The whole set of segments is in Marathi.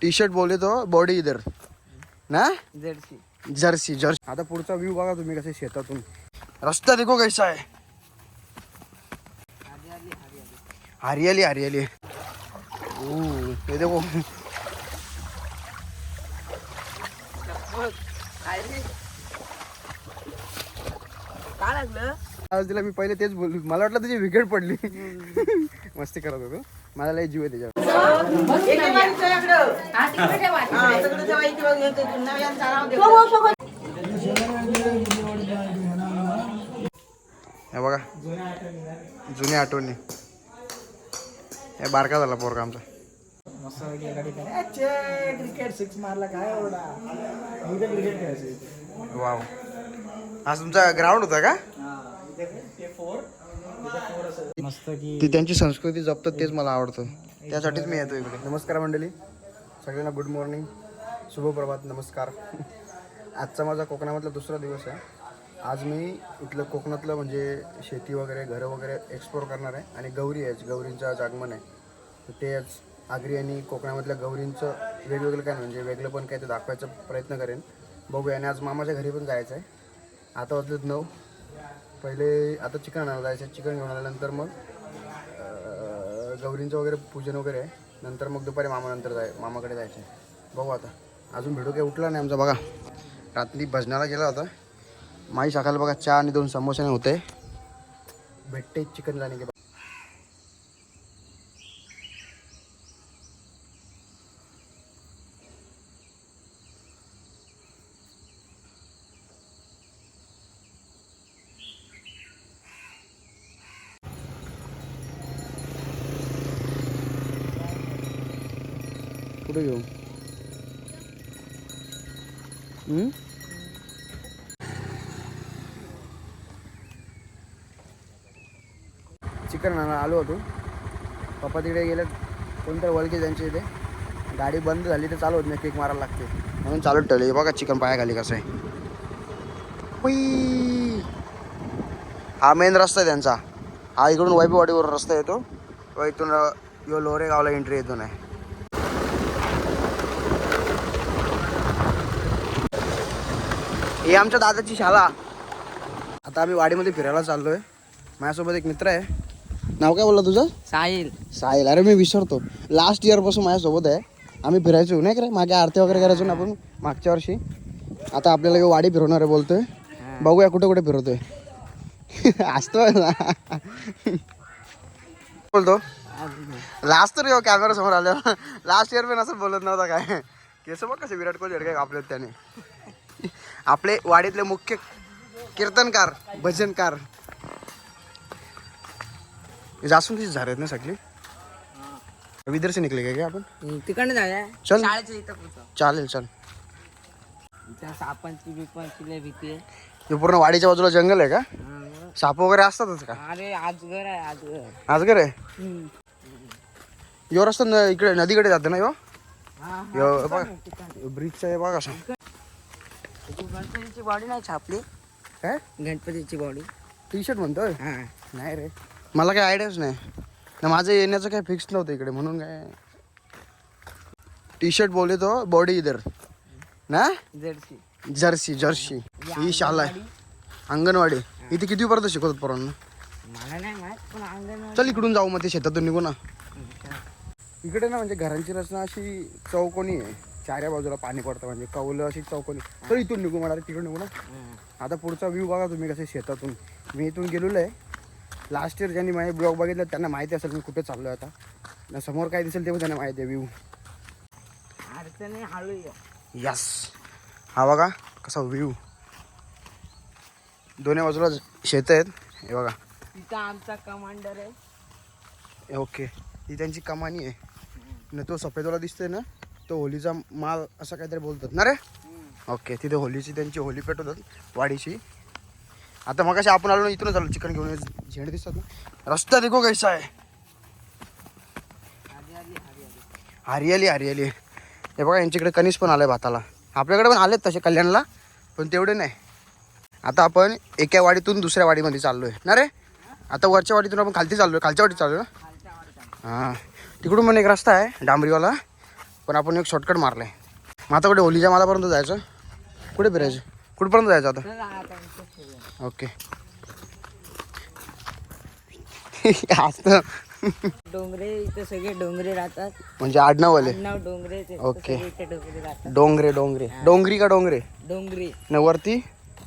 टी शर्ट बोले तो बॉडी इधर. ना? जर्सी. Jersey jersey. आता पुढचा व्ह्यू बघा तुम्ही कसे शेतातून. रस्ता देखो कैसा है. हरियाली हरियाली ओ, ये देखो. काय रे काय लागलं? आज तिला मी पहिले तेच बोललो. मला वाटलं तुझी विकेट पडली. मस्ती करत होतो. मला लय जीव आहे त्याच्यावर. हे बघा जुनी आठवणी. हे बारका झाला पोरगा आमचा. क्रिकेट सिक्स मारला काय क्रिकेट वाव. आज तुमचा ग्राउंड होता का? ती त्यांची संस्कृती जपतात तेच मला आवडतं. त्यासाठीच मी येतो इकडे. नमस्कार मंडळी. सगळ्यांना गुड मॉर्निंग शुभप्रभात. नमस्कार. आजचा माझा कोकणामधला दुसरा दिवस आहे. आज मी इथलं कोकणातलं म्हणजे शेती वगैरे घरं वगैरे एक्सप्लोर करणार आहे. आणि गौरी आहे. गौरींचं आज आगमन आहे. तर ते आज आगरी आणि कोकणामधल्या गौरींचं वेगवेगळं काय म्हणजे वेगळं पण काय ते दाखवायचा प्रयत्न करेन. बघूया. आणि आज मामाच्या घरी पण जायचं आहे. आता वाजलेत नऊ. पहिले आता चिकन आणायला जायचं आहे. चिकन घेऊन आल्यानंतर मग गौरींचं वगैरे पूजन वगैरे आहे. नंतर मग दुपारी मामानंतर जाय मामाकडे जायचं बघू आता. अजून भेटू काही उठला नाही आमचा बघा. रात्री भजनाला गेला होता. माई सकाळला बघा चहा आणि दोन समोसे होते. भेटते चिकन लाने के बाद. कुठे घेऊ हम्म? चिकन आणायला आलो होतो. पप्पा तिकडे गेले. कोणत्या वळके त्यांच्या इथे. गाडी बंद झाली तर चालू होत नाही केक मारायला लागते. म्हणून चालू ठेवले. बघा चिकन पाया खाली कसं आहे. हुई. हा मेन रस्ता आहे त्यांचा. हा इकडून वैभववाडीवर रस्ता येतो. व इथून यो लोरेगावला एंट्री येतो आहे. ही आमच्या दादाची शाळा. आता आम्ही वाडीमध्ये फिरायला चाललो आहे माझ्यासोबत एक मित्र आहे. नाव काय बोलला तुझं? साहिल. साहिल. अरे मी विसरतो. लास्ट इयरपासून माझ्यासोबत आहे. आम्ही फिरायचो नाही का रे? मागे आरती वगैरे करायचो ना आपण मागच्या वर्षी. आता आपल्याला वाडी फिरवणार आहे बोलतोय. बघूया कुठे कुठे फिरवतोय. असतो बोलतो. लास्ट तर येऊ कॅमेरा समोर आल्यावर. लास्ट इयर पण असं बोलत नव्हता काय. केस बघ कसे विराट कोहली काय आपले त्याने. आपले वाडीतले मुख्य कीर्तनकार भजनकार. जासून तिची झाड आहेत ना सगळी? विदर्श निघले काय का आपण? तिकडनं जाऊया चल. शाळेच्या इथं पोहोचू. चालेल चल. इथं सापांची बिपांची लय भीती आहे. हे पूर्ण वाडीच्या बाजूला जंगल आहे का? हा. साप वगैरे असतातच का? अरे आजगर आहे आजगर. आजगर आहे? हम्म. यो रस्ता न- इकडे नदीकडे जाते ना यो? हा, हा, बघा. ब्रिजचा आहे बघा गणपतीची बॉडी नाही छापली. काय? गणपतीची बॉडी. टी शर्ट म्हणतोय? हा. नाही रे. मला काही आयडियाच नाही. ना माझं येण्याचं काही फिक्स नव्हतं इकडे म्हणून काय? टी शर्ट बोले तो बॉडी इधर. ना? जर्सी. Jersey Jersey. ही शाला आहे. अंगणवाडी. इथे किती पर्यंत शिकवतात पोरांना? मला नाही माहीत पण अंगण चल इकडून जाऊ मग ते शेतातून निघू ना. इकडे ना म्हणजे घरांची रचना अशी चौकोनी आहे. चाऱ्या बाजूला पाणी पडतं म्हणजे कौलं अशी चौकोनी. तर इथून निघू म्हणा तिकडून निघू ना. आता पुढचा व्ह्यू बघा तुम्ही कसे शेतातून. मी इथून गेलेलो आहे. लास्ट इयर ज्यांनी माझे ब्लॉग बघितले त्यांना माहिती असेल मी कुठे चाललो आता. ना समोर काय दिसेल ते पण त्यांना माहिती आहे व्ह्यू. यस हा बघा कसा व्ह्यू दोन्ही बाजूला शेत आहेत. हे बघा. तिथं आमचा कमांडर आहे. ओके. ही त्यांची कमानी आहे. न तो सफेदवाला दिसतोय ना तो होलीचा माल असं काहीतरी बोलतात ना रे? ओके तिथे होलीची त्यांची होली पेटवतात वाडीची. आता मग आपण आलो ना इथूनच आलो चिकन घेऊन झेंड दिसतात ना? रस्ता देखो कैसा आहे हरियाली हरियाली. हे बघा यांच्याकडे कनिस पण आलाय भाताला. आपल्याकडे पण आलेत तसे कल्याणला पण तेवढे नाही. आता आपण एका वाडीतून दुसऱ्या वाडीमध्ये चाललोय. ना रे? आता वरच्या वाडीतून आपण खालती चाललोय. खालच्या वाडीत चाललोय ना? हां. तिकडून पण एक रस्ता आहे डांबरीवाला. पण आपण एक शॉर्टकट मारलाय. मग आता कुठे ओलीच्या मालापर्यंत जायचं? कुठे फिरायचं? कुठपर्यंत जायचं आता. ओके. असतं. डोंगरे इथं सगळे डोंगरे राहतात. म्हणजे आडनावले. नाव डोंगरे ओके. इथे डोंगरे राहतात. डोंगरे डोंगरे. डोंगरी का डोंगरे? डोंगरी. न वरती?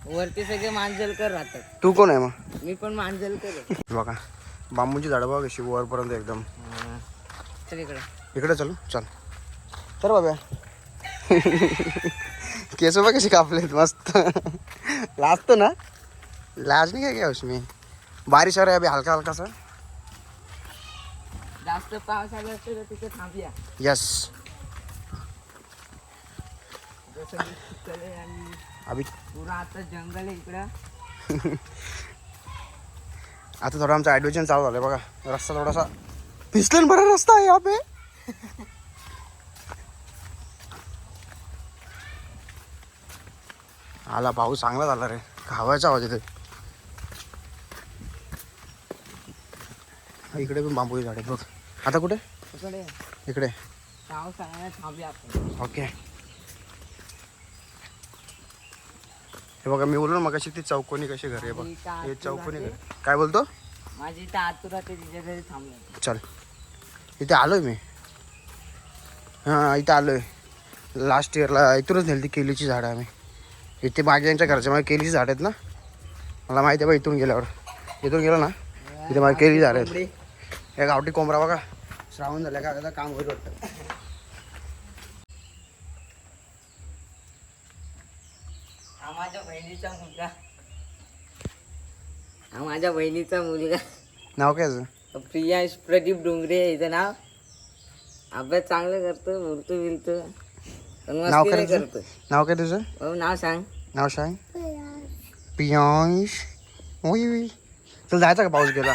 वरती सगळे मांजलकर राहतात. तू कोण आहे मग? मी पण मांजलकर आहे. बघा. बांबूची झाडं बघा कशी वरपर्यंत एकदम. चल इकडे. इकडे चल चल. तर बाबा केस बघ कशी कापलेत मस्त. लाजतो ना? लाज नाही काय काय उसमें बारिश आ रहा है अभी हल्का हल्का सा जास्त पाऊस आला असतो तर तिथे थांबूया. यस जसं की चिखल आणि अभी पुरा आता जंगल आहे इकडं. आता थोडा आमचा ॲडव्हेंचर चालू झालं बघा. रस्ता थोडासा फिसलन भरा रस्ता आहे यहाँ पे आला भाऊ चांगला झाला रे. खावायचा आवाज हा, इकडे पण बांबूची झाडे बघ. आता कुठे? इकडे. ओके. हे बघा मी बोललो ना मग ती चौकोनी कशी घर आहे बघ. हे चौकोनी घर? काय बोलतो? माझी इथं आतुरा ते तिच्या घरी थांबूया. चल. इथे आलोय मी. हां इथे आलोय. लास्ट इयरला इथूनच नेली ती केलीची झाडं आम्ही. इथे मागे यांच्या घरच्या मागे केलीची झाड आहेत ना. मला माहिती आहे बा इथून गेल्यावर. इथून गेलो ना इथे मागे केली झाड आहेत. या गावठी कोंबडा बघा. श्रावण झाल्या का काम होईल वाटतं. हा माझ्या बहिणीचा मुलगा. हा माझ्या बहिणीचा मुलगा. नाव काय याचं? प्रियांश प्रदीप डोंगरे आहे याचं नाव. अभ्यास चांगलं करतो बोलतो बिलतो. पण नाव मस्ती काय नाही तुझं? करतो. नाव काय तुझं? हो नाव सांग. नाव सांग. पियांश. ओय ओय. चल जायचा का पाऊस गेला?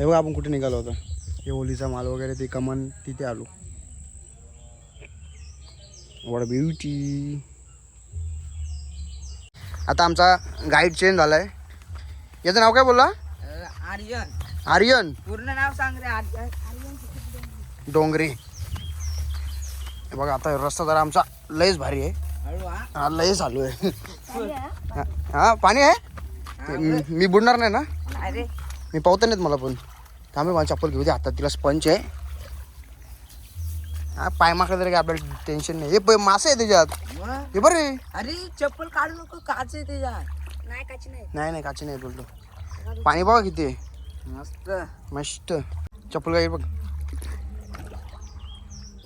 हे बघा आपण कुठे निघालो होतो हे ओलीचा माल वगैरे ते कमन तिथे आलो. वॉट ब्युटी आता आमचा गाईड चेंज झालाय. याचं नाव काय बोलला? आर्यन. आर्यन. पूर्ण नाव सांग रे आर्यन डोंगरे. हे बघा आता रस्ता जरा आमचा लयच भारी आहे. हा. हा लय चालू आहे. हा- हा पाणी आहे? मी- बुडणार नाही ना? मी पावता नाहीत मला पण. थांबे मला चप्पल घेऊ दे हातात तिला स्पंच आहे. हा पाय माकला तरी काय आपल्याला टेन्शन नाही. हे मासे आहे त्याच्यात. हे बरे अरे चप्पल काढू नको काच आहे त्याच्यात. नाही नाही. काची नाही बोलतो. पाणी बघा किती आहे. मस्त. मस्त. चप्पल काय बघ.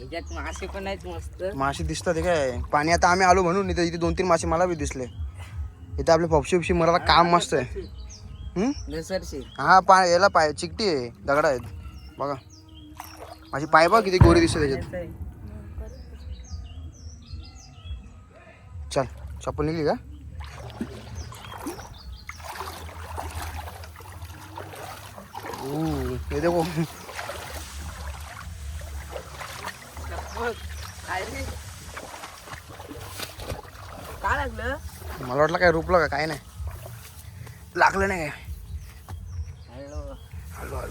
याच्यात मासे पण आहेत मस्त. मासे दिसतात हे काय? पाणी आता आम्ही आलो म्हणून इथे इथे दोन तीन मासे मला बी दिसले. इथे आपले पक्षी उपशी मराला काम मस्त आहे? घसरशी हा पाय याला पाय चिकटी आहे दगड आहेत. बघा. माझी पाय बघ किती गोरी दिसते त्याच्यात. चल चप्पल निघली का? हे देखो. काय लागलं? मला वाटलं काय रुपलं का काय नाही. लागलं नाही काय?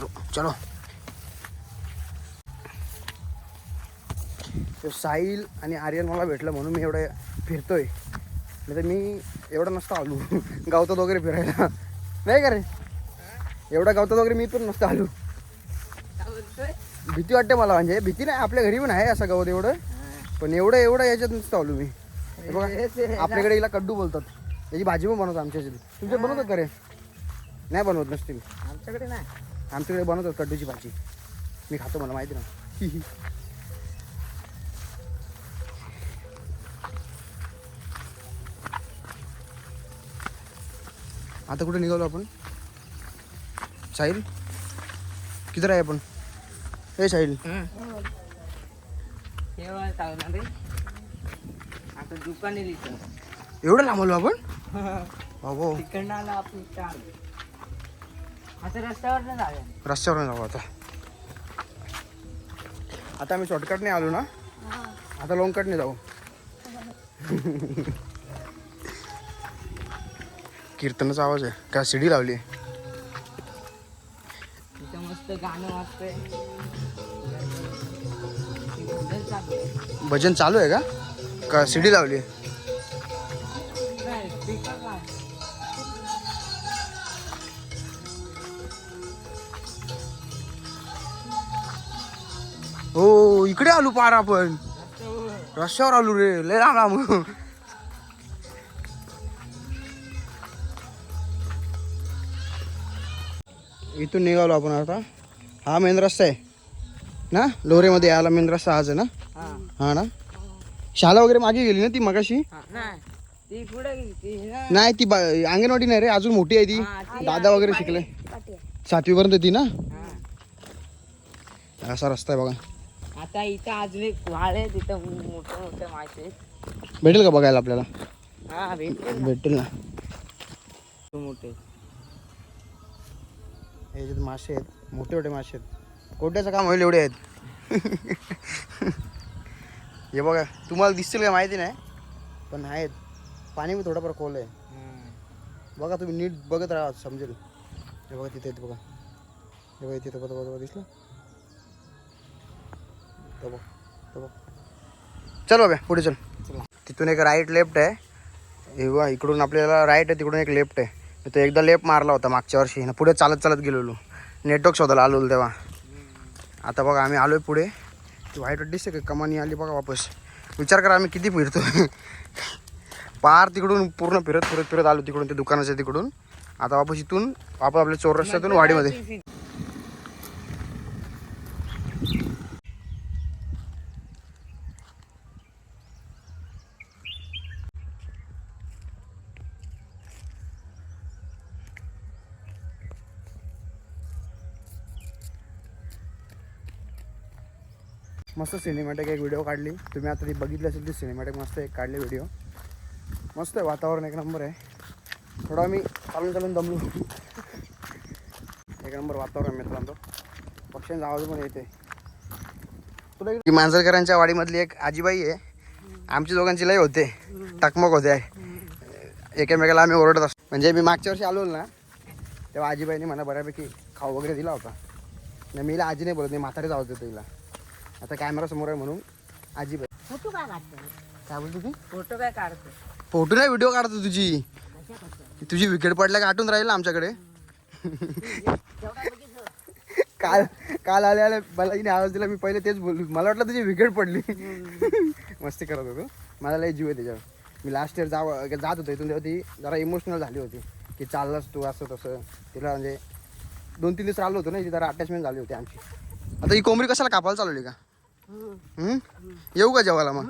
लो चलो तो साहिल आणि आर्यन मला भेटलं म्हणून मी एवढं फिरतोय. नाही तर मी एवढं नसतं आलो. गावतात वगैरे फिरायला. नाही का रे? एवढं गावतात वगैरे मी पण नसतं आलो. भीती वाटते मला म्हणजे. भीती नाही आपल्या घरी पण आहे असं गवत एवढं. पण एवढं एवढं याच्यात नसतं आलो मी. बघा आपल्याकडे हिला कड्डू बोलतात. त्याची भाजी पण बनवतात आमच्या इथे तुमच्या बनवतात का रे? नाही बनवत नसतील आमच्याकडे नाही. आमच्याकडे बनवतात कड्डूची भाजी. मी खातो मला माहिती ना आता कुठे निघालो आपण? साहिल? किती आहे आपण? हे. साहिल एवढं लांब आलो आपण? आता रस्त्यावर नाही जाऊया रस्त्यावर जाऊ आता. आता आम्ही शॉर्टकटने आलो ना? आता लॉंग कटने जाऊ. कीर्तनाचा आवाज आहे. काय सिडी लावली? तिथं मस्त मस्त गाणं वाजतंय. भजन चालू आहे. का? का सीडी लावली? हो इकडे आलो पार आपण रस्त्यावर आलो रे लय लांब लांब. इथून निघालो आपण आता. हा मेन रस्ता आहे. ना? लोरेमध्ये यायला मेन रस्ता हाच आहे ना? हा. ना? शाळा वगैरे मागे गेली ना ती मगाशी? नाही. ती अंगणवाडी नाही रे अजून मोठी आहे ती. दादा वगैरे शिकले. सातवी पर्यंत ती ना. असा रस्ता आहे बघा. आता इथं अजून एक वाळ आहे तिथं मोठे मोठे मासे आहेत. भेटेल का बघायला आपल्याला? हा भेटेल ना. भेटेल ना. मोठे हे जे मासे आहेत मोठे मोठे मासे आहेत. कोट्याचं काम होईल एवढे आहेत. हे बघा तुम्हाला दिसतील का माहिती नाही पण आहेत. पाणी बी थोडंफार खोल आहे. बघा तुम्ही नीट बघत राहा समजेल. हे बघा तिथे बघा. हे बघा तिथं बघा बघा दिसलं? चल बाबा पुढे चल. तिथून एक राईट लेफ्ट आहे. हे इकडून आपल्याला राईट आहे तिकडून एक लेफ्ट आहे. तो एकदा लेफ्ट मारला होता मागच्या वर्षी. पुढे चालत चालत गेलेलो नेटवर्क शोधायला आलो तेव्हा. आता बघा आम्ही आलोय पुढे. ती व्हाईट दिसते का? कमानी आली बघा वापस. विचार करा आम्ही किती फिरतो. पार तिकडून पूर्ण फिरत फिरत फिरत आलो तिकडून ते दुकानाच्या तिकडून. आता वापस इथून वापस आपल्या चोर रस्त्यातून वाडीमध्ये. मस्त सिनेमॅटिक एक व्हिडिओ काढली. तुम्ही आता ती बघितली असेल ती सिनेमॅटिक मस्त एक काढली व्हिडिओ मस्त आहे वातावरण एक नंबर आहे. थोडा मी चालून चालून दमलो. एक नंबर वातावरण मित्रांनो. पक्ष्यांचा आवाज पण येते तुला मांजरकरांच्या वाडीमधली एक आजीबाई आहे. आमची दोघांची लय होते. टकमक होते. एकमेकाला आम्ही ओरडत असतो. म्हणजे मी मागच्या वर्षी आलो ना तेव्हा आजीबाईने मला बऱ्यापैकी खाऊ वगैरे दिला होता. नाही मीला आजी नाही बोलत नाही म्हातारीच आवाज देतो तिला आता कॅमेरा समोर आहे म्हणून आजीबाई फोटो काय काढतो काय बोलतो तू? फोटो काय काढतो फोटो नाही व्हिडिओ काढतो तुझी? तुझी विकेट पडल्या का आठवून राहील ना आमच्याकडे? काल काल आले आले मला आवाज दिला मी पहिले तेच बोललो. मला वाटलं तुझी विकेट पडली. मस्ती करत होतो. मला लय जीव आहे त्याच्यावर. मी लास्ट इयर जाव जात होतो इथून तेव्हा ती जरा इमोशनल झाली होती. की चाललास तू असं तसं. तिला म्हणजे दोन तीन दिवस राहिलो होतो ना जरा अटॅचमेंट झाली होती आमची. आता ही कोंबडी कशाला कापायला चालवली का? येऊ का जेवायला मग?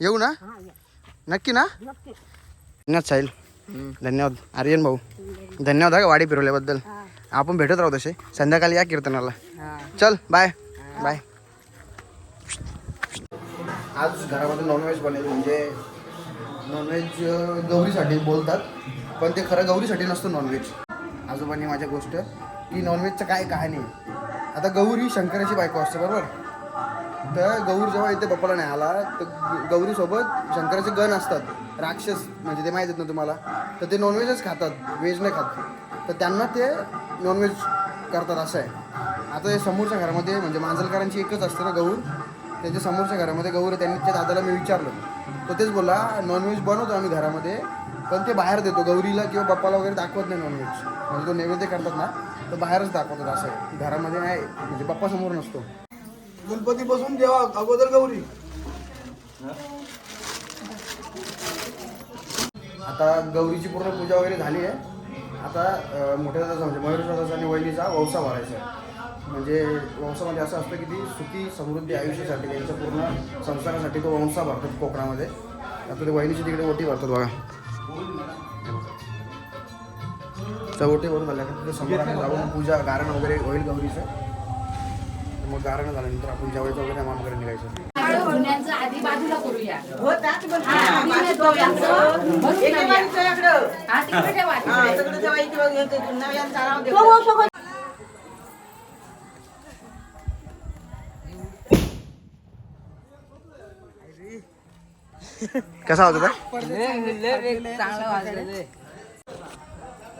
येऊ ना? नक्की ना? धन्यवाद साहिल. धन्यवाद. आर्यन भाऊ. धन्यवाद हा का वाडी फिरवल्याबद्दल? आपण भेटत राहू तसे. संध्याकाळी या कीर्तनाला. चल बाय बाय आज घरामध्ये नॉनव्हेज बनेल म्हणजे नॉनव्हेज गौरीसाठी बोलतात पण ते खरं गौरीसाठी नसतं नॉनव्हेज आजोबांनी माझ्या गोष्ट की नॉनव्हेजचं काय कहाणी? आता गौरी ही शंकराची बायको असते बरोबर? तर गौर जेव्हा इथे बप्पाला नाही आला तर गौरीसोबत शंकराचे गण असतात राक्षस म्हणजे ते माहीत आहेत ना तुम्हाला? तर ते नॉनव्हेजच खातात व्हेज नाही खात. तर त्यांना ते नॉनव्हेज करतात असं आहे. आता हे समोरच्या घरामध्ये म्हणजे मांजलकरांची एकच असते ना गौर? त्यांच्या समोरच्या घरामध्ये गौर त्यांनी त्या दादाला मी विचारलं. तर तेच बोला नॉनव्हेज बनवतो आम्ही घरामध्ये पण ते बाहेर देतो गौरीला किंवा बाप्पाला वगैरे दाखवत नाही नॉनव्हेज म्हणजे तो नैवेद्य करतात ना तर बाहेरच दाखवतात असं आहे. घरामध्ये नाही म्हणजे बाप्पा समोर नसतो. गणपती बसून देवा अगोदर गौरी. आता गौरीची पूर्ण पूजा वगैरे झाली आहे. आता मोठ्या दादाचा म्हणजे मयूर दादाचा आणि वहिनीचा वंसा भरायचा आहे. म्हणजे वंसामध्ये असं असतं की ती सुखी समृद्धी आयुष्यासाठी त्यांच्या पूर्ण संसारासाठी तो वंसा भरतात कोकणामध्ये. आता ते वहिनीची तिकडे ओटी भरतात बघा. त्या ओटी भरून झाल्यानंतर तिथे समोर जाऊन पूजा गारण वगैरे होईल गौरीचं. मग गारण झाल्यानंतर आपण जेवायचं वगैरे वगैरे निघायचं. आधी बाजूला करूया. हा. हा, तिकडे ठेवा, हा, तिकडे. हो, हो, हो, हो. कसा होता.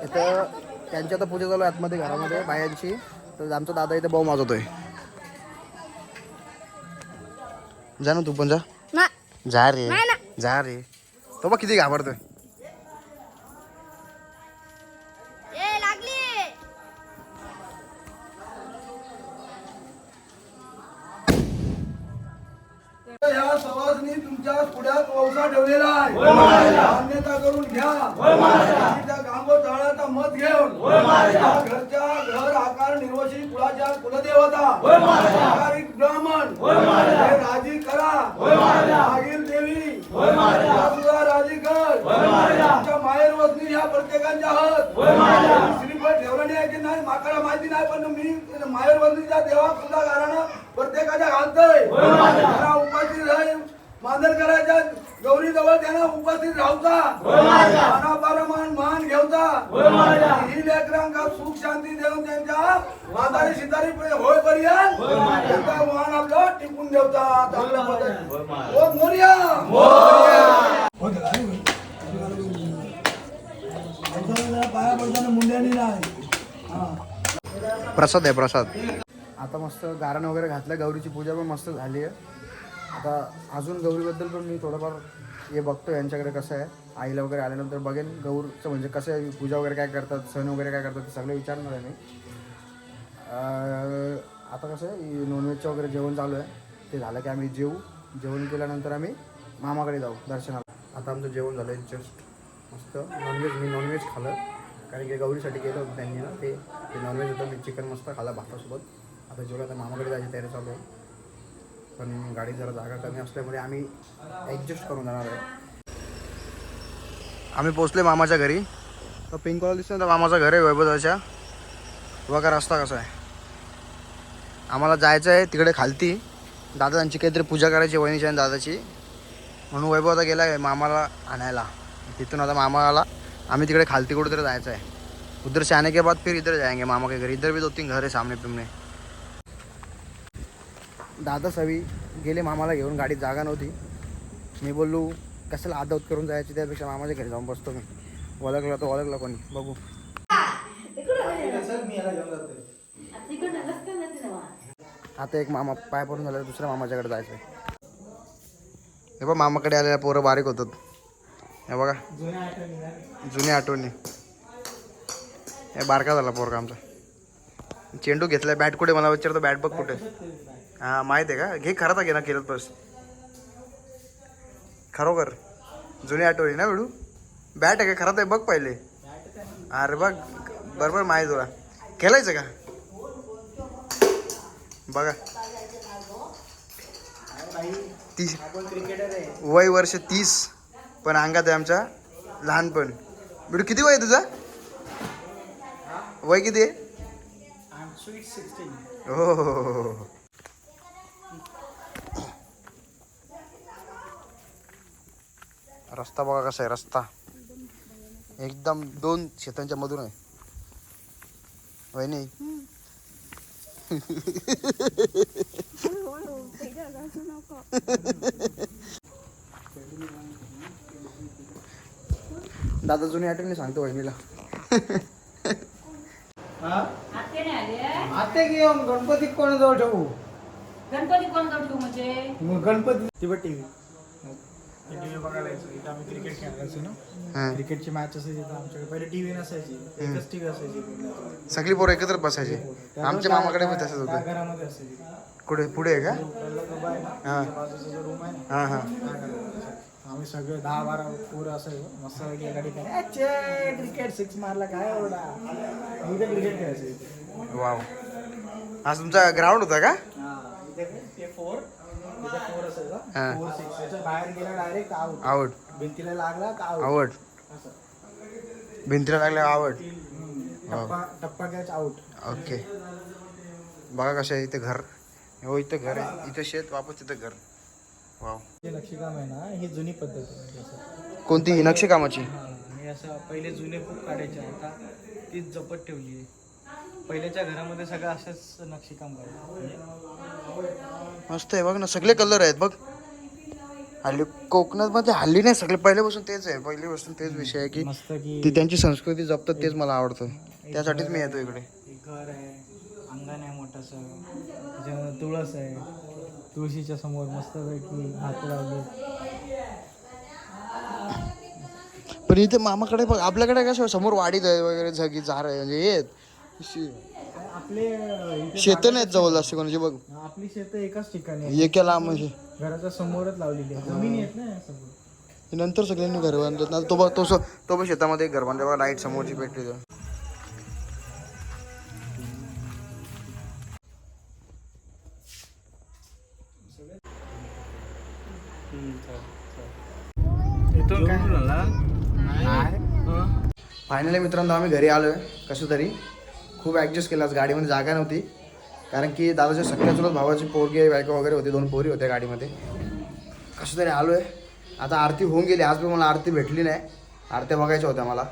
इथं त्यांची आता पूजा चालू आहे आतमध्ये घरामध्ये बायांची. तर आमचा दादा इथे भाऊ माजवतोय जा ना तू पण जा. जा रे. जा रे. तो बघ किती घाबरतोय. या सवासनी तुमच्या पुढ्यात वौसा ठेवलेला आहे. मान्यता करून घ्या. त्या मत घेऊन घरच्या घर आकार निर्वशी कुळाच्या कुलदेवता आकारिक ब्राह्मण राजी करा. मागील देवी कर माहेर वसनी ह्या प्रत्येकांच्या हात. श्रीफळ ठेवलं नाही की नाही माकाला माहिती नाही पण मी माहेर वसनीच्या देवा घरानं प्रत्येकाच्या घालतोय. मांजर करायच्या गौरी जवळ त्यांना उपस्थित राहूचा. मानापारमान मान घेऊचा. ही लेकरांका सुख शांती देऊन त्यांच्या म्हातारी शितारी होईपर्यंत त्यांचा मान आपला टिकून देवता चांगल्या पद्धतीने ओ मोर्या पाया प्रसाद आहे प्रसाद. आता मस्त गारण वगैरे घातलं गौरीची पूजा पण मस्त झाली आहे. आता अजून गौरीबद्दल पण मी थोडंफार हे बघतो यांच्याकडे कसं आहे. आईला वगैरे आल्यानंतर बघेन गौरचं म्हणजे कसं आहे पूजा वगैरे काय करतात सण वगैरे काय करतात ते सगळं विचारणार आहे मी. आता कसं आहे नॉनव्हेजचं वगैरे जेवण चालू आहे. ते झालं की आम्ही जेवू जेवण केल्यानंतर आम्ही मामाकडे जाऊ दर्शनाला. आता आमचं जेवण झालं आहे जस्ट मस्त. नॉनव्हेज मी नॉनव्हेज खाल्लं. कारण की गौरीसाठी गेलो होतो त्यांनी ना ते ते नॉनव्हेज होतं मी चिकन मस्त खाल्ला भातासोबत. आता जेवढं आता मामाकडे जायची तयारी चालू आहे. पण गाडी जरा जागा कमी असल्यामुळे आम्ही ॲडजस्ट करून जाणार आहे. आम्ही पोचले मामाच्या घरी. तर पिंक कॉलर दिसतो ना मामाचं घर आहे वैभवच्या बघा रस्ता कसा आहे. आम्हाला जायचं आहे तिकडे खालती. दादा त्यांची काहीतरी पूजा करायची वहिनीची आणि दादाची. म्हणून वैभव आता गेला आहे मामाला आणायला. तिथून आता मामाला आम्ही तिकडे खालती कुठेतरी जायचं आहे. उधर से आने के बाद फिर इधर जाएंगे मामा के घर. इधर भी दो तीन घर है सामने पिमने. दादा सवी गेले मामाला घेऊन गाडीत जागा नव्हती. मी बोललो कशाला आदत करून जायची? त्यापेक्षा मामाच्या घरी जाऊन बसतो मी. ओळखला तर ओळखला कोणी. बघू. आता एक मामा पाय पडून झालं दुसऱ्या मामाच्याकडे जायचं आहे हे बघ मामाकडे आलेल्या पोरं बारीक होतात. हे बघा. जुन्या आठवणी. हे बारका झाला पोरका आमचा. चेंडू घेतलाय बॅट कुठे? मला विचारतो बॅट बघ कुठे. हा माहीत आहे का? घे खरा घे ना खेळत बस. खरोखर. जुनी आठवणी ना बेडू बॅट आहे का? खरात आहे बघ पहिले. अरे बघ बरोबर माहीत तुला. खेळायचं का? बघा. तीस. वय वर्ष तीस. पण अंगात आहे आमच्या लहानपण. बेडू किती वय तुझा? वय किती आहे? हो हो, हो, हो, हो. रस्ता बघा कसा आहे रस्ता. एकदम दोन शेतांच्या मधून आहे. वहिनी दादा जुनी आठवणी सांगतो वहिनीला. आता घेऊन गणपती कोणाजवळ ठेवू? गणपती कोण जाऊ ठेवू म्हणजे? मग गणपती टीव्ही. टीव्ही टीव्ही बघायला यायचो. इथं आम्ही क्रिकेट खेळायचो ना. हा. क्रिकेटची मॅच असायची तर आमच्याकडे. पहिले टीव्ही नसायची. एकच टीव्ही असायची. पूर्ण. सगळी पोरं एकत्र बसायचे. त्यावर आमच्या मामाकडे पण तसंच होतं. घरामध्ये असायची. कुठे पुढे आहे का? ना. हा. रूम आहे. हा हा. आम्ही सगळे दहा बारा पोरं असायचो मस्त गाडी काय क्रिकेट सिक्स मारला काय एवढा? इथे क्रिकेट खेळायचो. वाव. आज तुमचा ग्राउंड होता का? हा, फोर इथे फोर असायचा. फोर सिक्स त्याच्या बाहेर गेला डायरेक्ट आउट आवड भिंतीला लागला आउट असं. भिंतीला आवड टप्पा टप्पा कॅच आउट ओके बघा कसं आहे इथे घर. हो इथं घर आहे. इथं शेत वापस तिथं घर. जे नक्षीकाम आहे ना ही जुनी पद्धत आहे म्हणजे असं. कोणती? ही नक्षी कामाची हा, आणि असं पहिले जुने खूप काढायचे आता तीच जपत ठेवली आहे. पहिल्याच्या घरामध्ये सगळं असंच नक्षीकाम करायचं. मस्त आहे बघ ना सगळे कलर आहेत बघ. हल्ली कोकणामध्ये हल्ली नाही सगळे पहिल्यापासून तेच आहे. पहिल्यापासून तेच विषय आहे की मस्त की ती त्यांची संस्कृती जपतात तेच मला आवडतं. त्यासाठीच मी येतो इकडे. एक घर आहे अंगण तसं त्याच्यानंतर तुळस आहे. तुळशीच्या समोर मस्तपैकी हात लावले. पण इथे मामाकडे बघ आपल्याकडे कसं समोर वाडीत आहे वगैरे झगी झार आहे म्हणजे. शे- आपले शेतं नाहीत जवळ जास्त कोणाचे बघ. आपली शेतं एकाच ठिकाणी. एका लांब म्हणजे घराच्या समोरच लावलेली आहे. जमिनी ना समोर. नंतर सगळ्यांनी घर बांधतात ना तो बघ तो तो पण शेतामध्ये घर बांधले बघा लाइट समोरची पेटली फायनली मित्रांनो आम्ही घरी आलो आहे कसं तरी. खूप ॲडजस्ट केलं आज गाडीमध्ये जागा नव्हती. कारण की दादाच्या सख्या चुलत भावाची पोरगी बायको वगैरे होती दोन पोरी होत्या गाडीमध्ये. कसं तरी आलो आहे आता आरती होऊन गेली आज पण मला आरती भेटली नाही. आरत्या बघायच्या होत्या मला.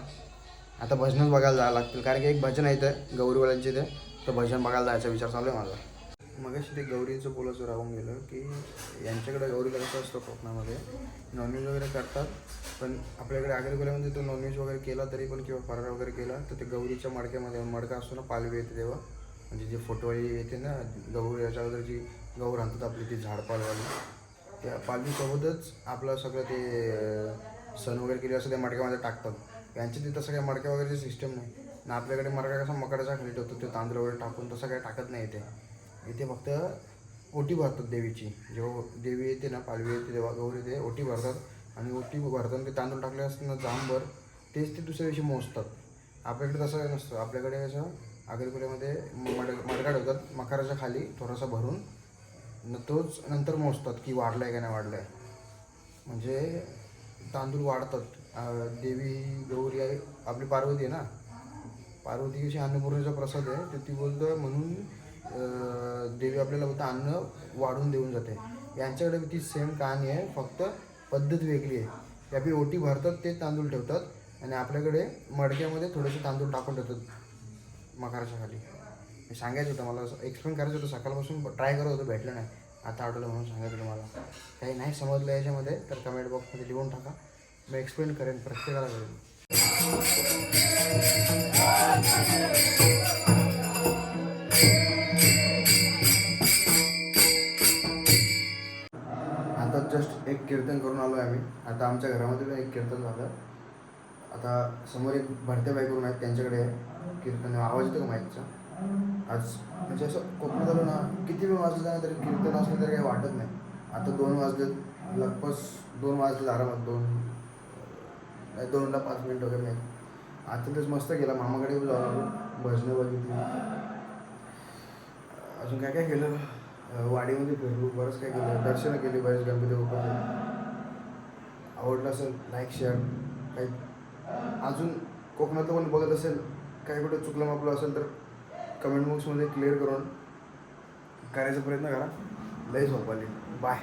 आता भजनच बघायला जायला लागतील कारण की एक भजन आहे इथं गौरीवाल्यांचे इथे. तर भजन बघायला जायचा विचार चालू आहे माझा. मगाशी ते गौरीचं बोलायचं राहून गेलं की यांच्याकडे गौरीला कसं असतं कोकणामध्ये नॉनव्हेज वगैरे करतात पण आपल्याकडे आगरगोल्यामध्ये तो नॉनव्हेज वगैरे केला तरी पण किंवा फरार वगैरे केला तर ते गौरीच्या मडक्यामध्ये मडका असतो ना पालवी येते तेव्हा. म्हणजे जे फोटोवाळी येते ना गौरी याच्या अगोदर जी गौर आणतात आपली ती झाडपालवाली त्या पालवीसोबतच आपलं सगळं ते सण वगैरे केले असं त्या मडक्यामध्ये टाकतात. यांच्या तिथं सगळ्या मडक्या वगैरेची सिस्टम नाही. ना आपल्याकडे मडका कसा मकडाच्या खाली ठेवतो ते तांदूळ वगैरे टाकून तसं काही टाकत नाही ते. इथे फक्त ओटी भरतात देवीची. जेव्हा देवी येते ना पालवी येते तेव्हा गौरी येते ओटी भरतात. आणि ओटी भरताना ते तांदूळ टाकले असताना जांभर तेच ते दुसऱ्या दिवशी मोजतात. आपल्याकडे तसं नसतं. आपल्याकडे कसं आगरकुल्यामध्ये मड मडका ठेवतात मकाराच्या खाली थोडासा भरून न तोच नंतर मोजतात की वाढलाय का नाही वाढलाय. म्हणजे तांदूळ वाढतात. देवी गौरी आहे आपली पार्वती आहे ना. पार्वती कशी अन्नपूर्णेचा प्रसाद आहे. तर ती बोलतं म्हणून देवी आपल्याला फक्त अन्न वाढून देऊन जाते. यांच्याकडे ती सेम कहाणी आहे फक्त पद्धत वेगळी आहे. ते आपली ओटी भरतात ते तांदूळ ठेवतात आणि आपल्याकडे मडक्यामध्ये थोडेसे तांदूळ टाकून ठेवतात मकाराच्या खाली. सांगायचं होतं मला एक्सप्लेन करायचं होतं सकाळपासून ट्राय करत होतं भेटलं नाही. आता आठवलं म्हणून सांगायचं तुम्हाला काही नाही समजलं याच्यामध्ये तर कमेंट बॉक्समध्ये लिहून टाका. मी एक्सप्लेन करेन प्रत्येकाला करेन. एक कीर्तन करून आलो आहे आम्ही. आता आमच्या घरामध्ये पण एक कीर्तन झालं. आता समोर एक भरत्या बाई करून आहेत त्यांच्याकडे कीर्तन आवाज येतो का माईकचा? आज म्हणजे असं कोकणात आलो ना किती वेळ वाजलं तरी कीर्तन असलं तरी काही वाटत नाही. आता दोन वाजले लगभग दोन वाजले आरामात दोन नाही दोनला पाच मिनिट वगैरे नाही. आता तेच मस्त केला मामाकडे जाऊन भजनं बघितली. अजून काय काय केलं? वाडीमध्ये फिरलो बरंच काय केलं. दर्शनं केली बरेच गणपती बाप्पाचे आवडलं असेल लाईक शेअर काही. अजून कोकणातलं कोणी बघत असेल काही कुठे चुकलं मापलं असेल तर कमेंट बॉक्समध्ये क्लिअर करून करायचा प्रयत्न करा. लई झोपाली बाय